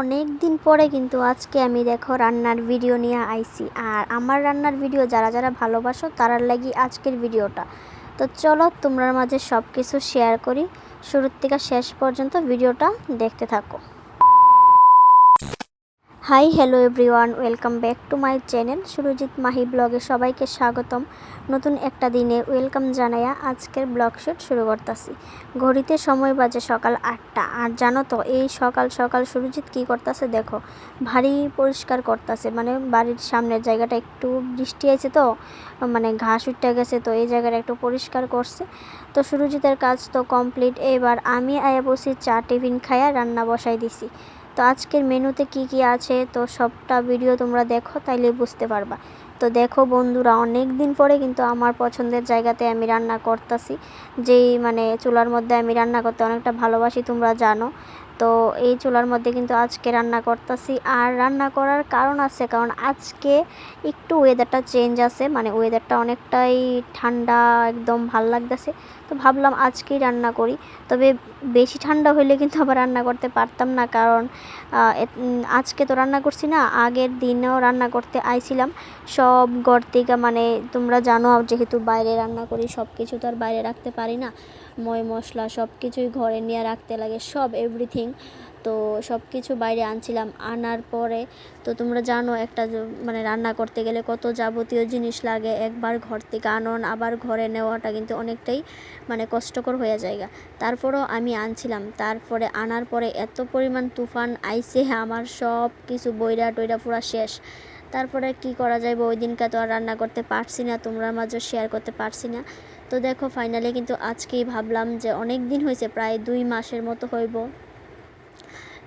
অনেক দিন পরে কিন্তু আজকে আমি দেখো রান্নার ভিডিও নিয়ে আইসি আর আমার রান্নার ভিডিও যারা যারা ভালোবাসো, তারার লাগি আজকের ভিডিওটা। তো চলো তোমরা মাঝে সব কিছু শেয়ার করি। শুরুর থেকে শেষ পর্যন্ত ভিডিওটা দেখতে থাকো। Hi hello everyone welcome back to my channel Surajit Mahi ব্লগে সবাইকে স্বাগতম। নতুন একটা দিনে ওয়েলকাম জানাইয়া আজকের ব্লগ শুট শুরু করতেছি। ঘড়িতে সময় বাজে সকাল আটটা। আর জানো তো, এই সকাল সকাল সুরজিৎ কী করতেছে দেখো, ভারী পরিষ্কার করতেছে। মানে বাড়ির সামনের জায়গাটা একটু বৃষ্টি আছে তো মানে ঘাস উঠতে গেছে তো, এই জায়গাটা একটু পরিষ্কার করছে। তো সুরজিতের কাজ তো কমপ্লিট এবার আমি আয়া বসি চা, টিফিন খাইয়া রান্না বসাই দিছি। তো আজকের মেনুতে কি কি আছে? তো সবটা ভিডিও তোমরা দেখো, তাইলে বুঝতে পারবা। তো দেখো বন্ধুরা অনেক দিন পরে কিন্তু আমার পছন্দের জায়গাতে আমি রান্না করতেছি। যেই মানে চুলার মধ্যে আমি রান্না করতে অনেকটা ভালোবাসি, তোমরা জানো। তো এই চুলার মধ্যে কিন্তু আজকে রান্না করতেছি। আর রান্না করার কারণ আছে, কারণ আজকে একটু ওয়েদারটা চেঞ্জ আছে মানে ওয়েদারটা অনেকটাই ঠান্ডা একদম ভালো লাগতেছে। তো ভাবলাম আজকেই রান্না করি। তবে বেশি ঠান্ডা হইলে কিন্তু আবার রান্না করতে পারতাম না, কারণ আজকে তো রান্না করছি না, আগের দিনেও রান্না করতে আইছিলাম। সব ঘর থেকে মানে তোমরা জানো, যেহেতু বাইরে রান্না করি সব কিছু তো আর বাইরে রাখতে পারি না। ময় মশলা সব কিছুই ঘরে নিয়ে রাখতে লাগে, সব এভরিথিং তো সব কিছু বাইরে আনছিলাম, আনার পরে তো তোমরা জানো একটা মানে রান্না করতে গেলে কত যাবতীয় জিনিস লাগে, একবার ঘর থেকে আনন, আবার ঘরে নেওয়াটা কিন্তু অনেকটাই মানে কষ্টকর হয়ে যায় তারপরেও আমি আনছিলাম, তারপরে আনার পরে এত পরিমাণ তুফান আইসে আমার সব কিছু বইরা টইরা পুরা শেষ। তারপরে কি করা যায়? ওই দিনকে তো আর রান্না করতে পারছি না, তোমরা মাঝে শেয়ার করতে পারছি না। তো দেখো ফাইনালি কিন্তু আজকেই ভাবলাম যে অনেক দিন হয়েছে, প্রায় দুই মাসের মতো হইব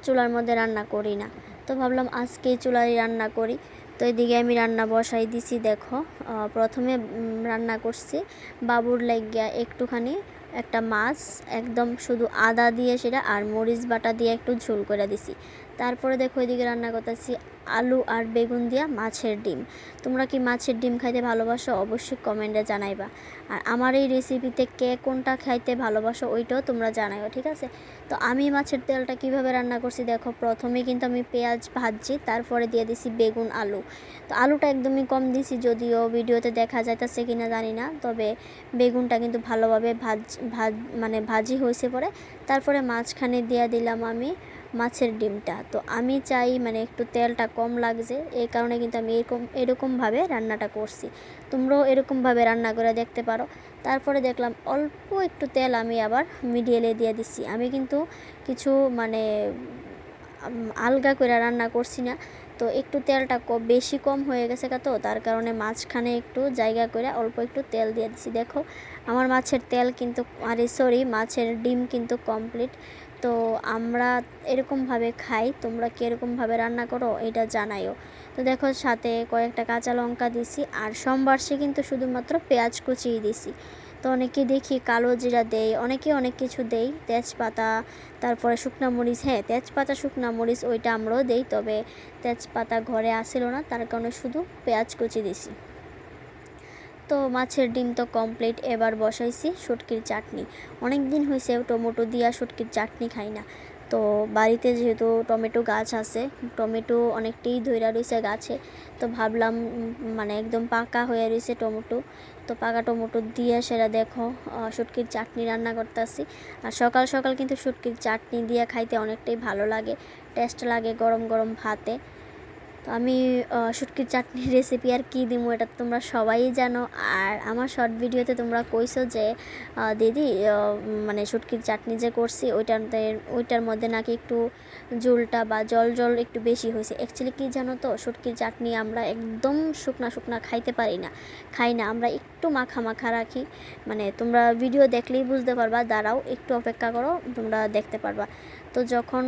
চুলার মধ্যে রান্না করি না। তো ভাবলাম আজকেই চুলারই রান্না করি। তো এদিকে আমি রান্না বসাই দিছি, দেখো। প্রথমে রান্না করছি বাবুর লাগিয়া একটুখানি, একটা মাছ, একদম শুধু আদা দিয়ে সেটা আর মরিচ বাটা দিয়ে একটু ঝোল করে দিছি। তারপরে দেখো এদিকে রান্না করতেছি আলু আর বেগুন দিয়া মাছের ডিম। তোমরা কি মাছের ডিম খাইতে ভালোবাসো? অবশ্যই কমেন্টে জানাইবা। আর আমার এই রেসিপিতে কে কোনটা খাইতে ভালোবাসো ওইটাও তোমরা জানাইও, ঠিক আছে? তো আমি মাছের তেলটা কীভাবে রান্না করছি দেখো, প্রথমে কিন্তু আমি পেঁয়াজ ভাজছি, তারপরে দিয়ে দিছি বেগুন, আলু। তো আলুটা একদমই কম দিছি, যদিও ভিডিওতে দেখা যাইতেছে কিনা জানি না, তবে বেগুনটা কিন্তু ভালোভাবে ভাজ ভাজ মানে ভাজি হয়েছে পরে। তারপরে মাঝখানে দিয়ে দিলাম আমি মাছের ডিমটা। তো আমি চাই মানে একটু তেলটা কম লাগছে, এই কারণে কিন্তু আমি এরকম, এরকমভাবে রান্নাটা করছি। তোমরাও এরকমভাবে রান্না করে দেখতে পারো। তারপরে দেখলাম অল্প একটু তেল আমি আবার মিডিয়ালে দিয়ে দিচ্ছি। আমি কিন্তু কিছু মানে আলগা করে রান্না করছি না। তো একটু তেলটা বেশি কম হয়ে গেছে তো, তার কারণে মাঝখানে একটু জায়গা করে অল্প একটু তেল দিয়ে দিচ্ছি। দেখো, আমার মাছের তেল কিন্তু, আরে সরি মাছের ডিম কিন্তু কমপ্লিট তো আমরা এরকমভাবে খাই, তোমরা কীরকমভাবে রান্না করো? এটা জানাইও। তো দেখো, সাথে কয়েকটা কাঁচা লঙ্কা দিছি, আর সোমবারসে কিন্তু শুধুমাত্র পেঁয়াজ কুচিয়ে দিছি। তো অনেকে দেখি কালো জিরা দেয় অনেকে অনেক কিছু দেই, তেজপাতা, তারপরে শুকনা মরিচ হ্যাঁ তেজপাতা, শুকনা মরিচ ওইটা আমরাও দেই, তবে তেজপাতা ঘরে আসিল না, তার কারণে শুধু পেঁয়াজ কুচি দিছি। তো মাছের ডিম তো কমপ্লিট এবার বসাইছি শুটকির চাটনি। অনেক দিন হয়েছে টমেটো দিয়া শুটকির চাটনি খাই না। তো বাড়িতে যেহেতু টমেটো গাছ আছে, টমেটো অনেকটাই ধৈরা রয়েছে গাছে। তো ভাবলাম মানে একদম পাকা হয়ে রয়েছে টমেটো। তো পাকা টমেটো দিয়ে সেটা দেখো শুটকির চাটনি রান্না করতেছি। আর সকাল সকাল কিন্তু শুটকির চাটনি দিয়ে খাইতে অনেকটাই ভালো লাগে, টেস্ট লাগে গরম গরম ভাতে। তো আমি শুটকির চাটনির রেসিপি আর কী দিব এটা তোমরা সবাই জানো। আর আমার শর্ট ভিডিওতে তোমরা কইছো যে দিদি মানে শুটকির চাটনি যে করছি ওইটার ওইটার মধ্যে নাকি একটু ঝোলটা বা জল জল একটু বেশি হয়েছে। অ্যাকচুয়ালি কী জানো তো, শুটকির চাটনি আমরা একদম শুকনা শুকনা খাইতে পারি না। খাই না, আমরা একটু মাখা মাখা রাখি। মানে তোমরা ভিডিও দেখলেই বুঝতে পারবা, দাঁড়াও, একটু অপেক্ষা করো, তোমরা দেখতে পারবা। তো যখন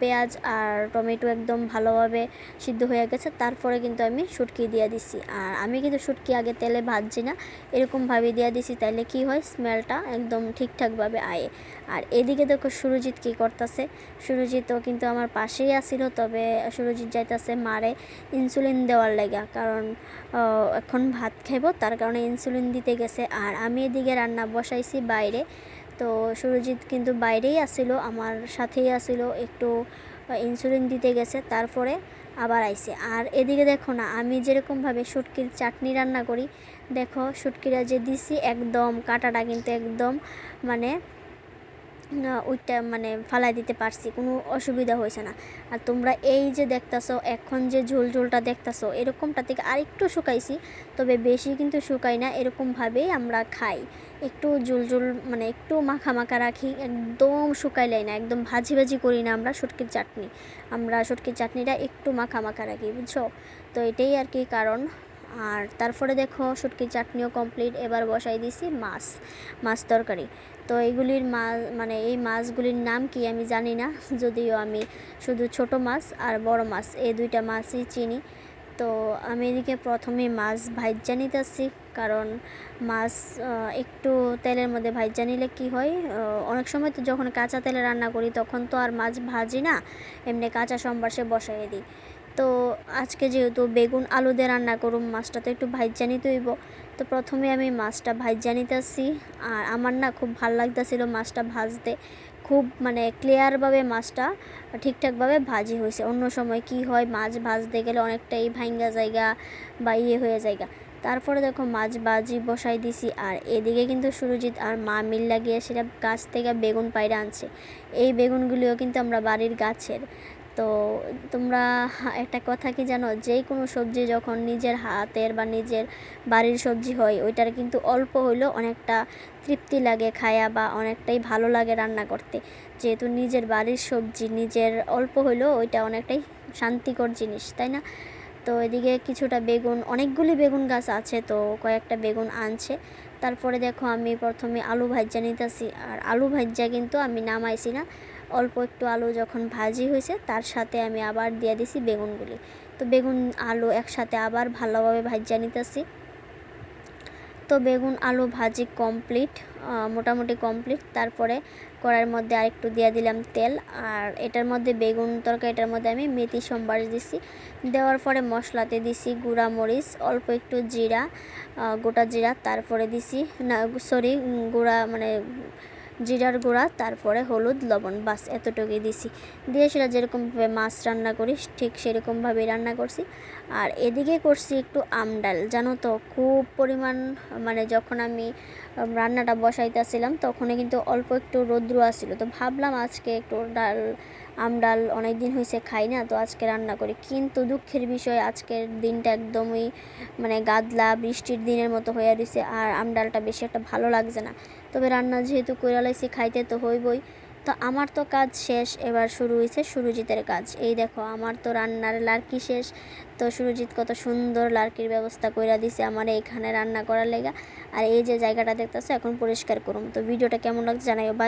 পেঁয়াজ আর টমেটো একদম ভালোভাবে সিদ্ধ হয়ে গেছে, তারপরে কিন্তু আমি শুটকি দিয়ে দিছি। আর আমি কিন্তু শুটকি আগে তেলে ভাজছি না, এরকমভাবে দিয়ে দিছি, তাইলে কি হয়, স্মেলটা একদম ঠিকঠাকভাবে আয়ে। আর এদিকে দেখো সুরজিৎ কী করতেছে। সুরজিৎও কিন্তু আমার পাশেই আসিল তবে সুরজিৎ যাইতেছে মারে ইনসুলিন দেওয়ার লাগা। কারণ এখন ভাত খাইব, তার কারণে ইনসুলিন দিতে গেছে। আর আমি এদিকে রান্না বসাইছি বাইরে। তো সুরজিৎ কিন্তু বাইরেই আসিল, আমার সাথেই আসিল, একটু ইনসুলিন দিতে গেছে, তারপরে আবার আইছে আর এদিকে দেখো না, আমি যেরকমভাবে শুটকির চাটনি রান্না করি, দেখো শুটকিরা যে দিছি একদম কাটাটা কিন্তু একদম মানে ওইটা মানে ফালাই দিতে পারছি, কোনো অসুবিধা হয়েছে না। আর তোমরা এই যে দেখতাছো, এখন যে ঝোল ঝোলটা দেখতাছো, এরকমটা থেকে আরেকটু শুকাইছি, তবে বেশি কিন্তু শুকাই না এরকমভাবেই আমরা খাই। একটু ঝোল ঝোল মানে একটু মাখা মাখা রাখি, একদম শুকাইলাই না, একদম ভাজি ভাজি করি না আমরা শুটকির চাটনি। আমরা শুটকির চাটনিটা একটু মাখা মাখা রাখি, বুঝছ? তো এটাই আর কি কারণ। আর তারপরে দেখো শুটকির চাটনিও কমপ্লিট এবার বসাই দিছি মাছ মাছ তরকারি। তো এইগুলির মাছ মানে এই মাছগুলির নাম কি আমি জানি না, যদিও আমি শুধু ছোট মাছ আর বড় মাছ, এই দুইটা মাছই চিনি। তো আমি এদিকে প্রথমে মাছ ভাইজা নিতেছি, কারণ মাছ একটু তেলের মধ্যে ভাইজা নিলে কী হয় অনেক সময় তো যখন কাঁচা তেলে রান্না করি, তখন তো আর মাছ ভাজি না, এমনি কাঁচা সম্বাসে বসাই দিই। তো আজকে যেহেতু বেগুন আলু দিয়ে রান্না করুম, মাছটা তো একটু ভাইজা নিতে হইব তো প্রথমে আমি মাছটা ভাইজা নিতেছি আর আমার না খুব ভালো লাগতেছিল মাছটা ভাজতে। খুব মানে ক্লিয়ারভাবে মাছটা ঠিকঠাকভাবে ভাজি হয়েছে অন্য সময় কি হয়, মাছ ভাজতে গেলে অনেকটাই ভাঙ্গা জায়গা বা ইয়ে হয়ে জায়গা। তারপরে দেখো মাছ বাজি বসাই দিছি। আর এদিকে কিন্তু সুরজিৎ আর মা মিল লাগিয়ে সেটা গাছ থেকে বেগুন পায়রা আনছে। এই বেগুনগুলিও কিন্তু আমরা বাড়ির গাছের। তো তোমরা একটা কথা কি জানো? যে কোনো সবজি যখন নিজের হাতের বা নিজের বাড়ির সবজি হয়, ওইটার কিন্তু অল্প হইলেও অনেকটা তৃপ্তি লাগে খায়া বা অনেকটাই ভালো লাগে রান্না করতে। যেহেতু নিজের বাড়ির সবজি নিজের অল্প হইলেও ওইটা অনেকটাই শান্তিকর জিনিস, তাই না? তো এদিকে কিছুটা বেগুন, অনেকগুলি বেগুন গাছ আছে, তো কয়েকটা বেগুন আনছে। তারপরে দেখো আমি প্রথমে আলু ভাজ্যা নিতেছি, আর আলু ভাজ্যা কিন্তু আমি নামাইছি না। অল্প একটু আলু যখন ভাজি হয়েছে, তার সাথে আমি আবার দিয়ে দিছি বেগুনগুলি। তো বেগুন, আলু একসাথে আবার ভালোভাবে ভাজ্যা নিতেছি। তো বেগুন, আলু ভাজি কমপ্লিট মোটামুটি কমপ্লিট। তারপরে কড়াইয়ের মধ্যে আরেকটু দিয়ে দিলাম তেল। আর এটার মধ্যে বেগুন তরকারিটার মধ্যে আমি মেথি সম্বার দিছি। দেওয়ার পরে মশলাতে দিছি গুঁড়া মরিচ, অল্প একটু জিরা গোটা জিরা। তারপরে দিছি না, সরি, গুঁড়া মানে জিরার গুঁড়া, তারপরে হলুদ, লবণ, বাস এতটুকুই দিছি। দিয়ে সেটা যেরকমভাবে মাছ রান্না করি ঠিক সেরকমভাবেই রান্না করছি। আর এদিকে করছি একটু আমডাল জানো তো, খুব পরিমাণ মানে যখন আমি রান্নাটা বসাইতেছিলাম, তখনই কিন্তু অল্প একটু রৌদ্র আসছিল তো ভাবলাম আজকে একটু ডাল আমডাল অনেক দিন হয়েছে খাই না, তো আজকে রান্না করি। কিন্তু দুঃখের বিষয়, আজকের দিনটা একদমই মানে গাদলা, বৃষ্টির দিনের মতো হয়ে রয়েছে আর আম ডালটা বেশি একটা ভালো লাগছে না। তবে রান্না যেহেতু করে খাইতে তো হইবই। তো আমার তো কাজ শেষ, এবার শুরু হয়েছে সুরজিতের কাজ। এই দেখো, আমার তো রান্নার লার্কি শেষ। তো সুরজিৎ কত সুন্দর লার্কির ব্যবস্থা কইরা দিছে আমার এখানে রান্না করার লেগা। আর এই যে জায়গাটা দেখতেছো, এখন পরিষ্কার করুম। তো ভিডিওটা কেমন লাগছে জানাইও। বাই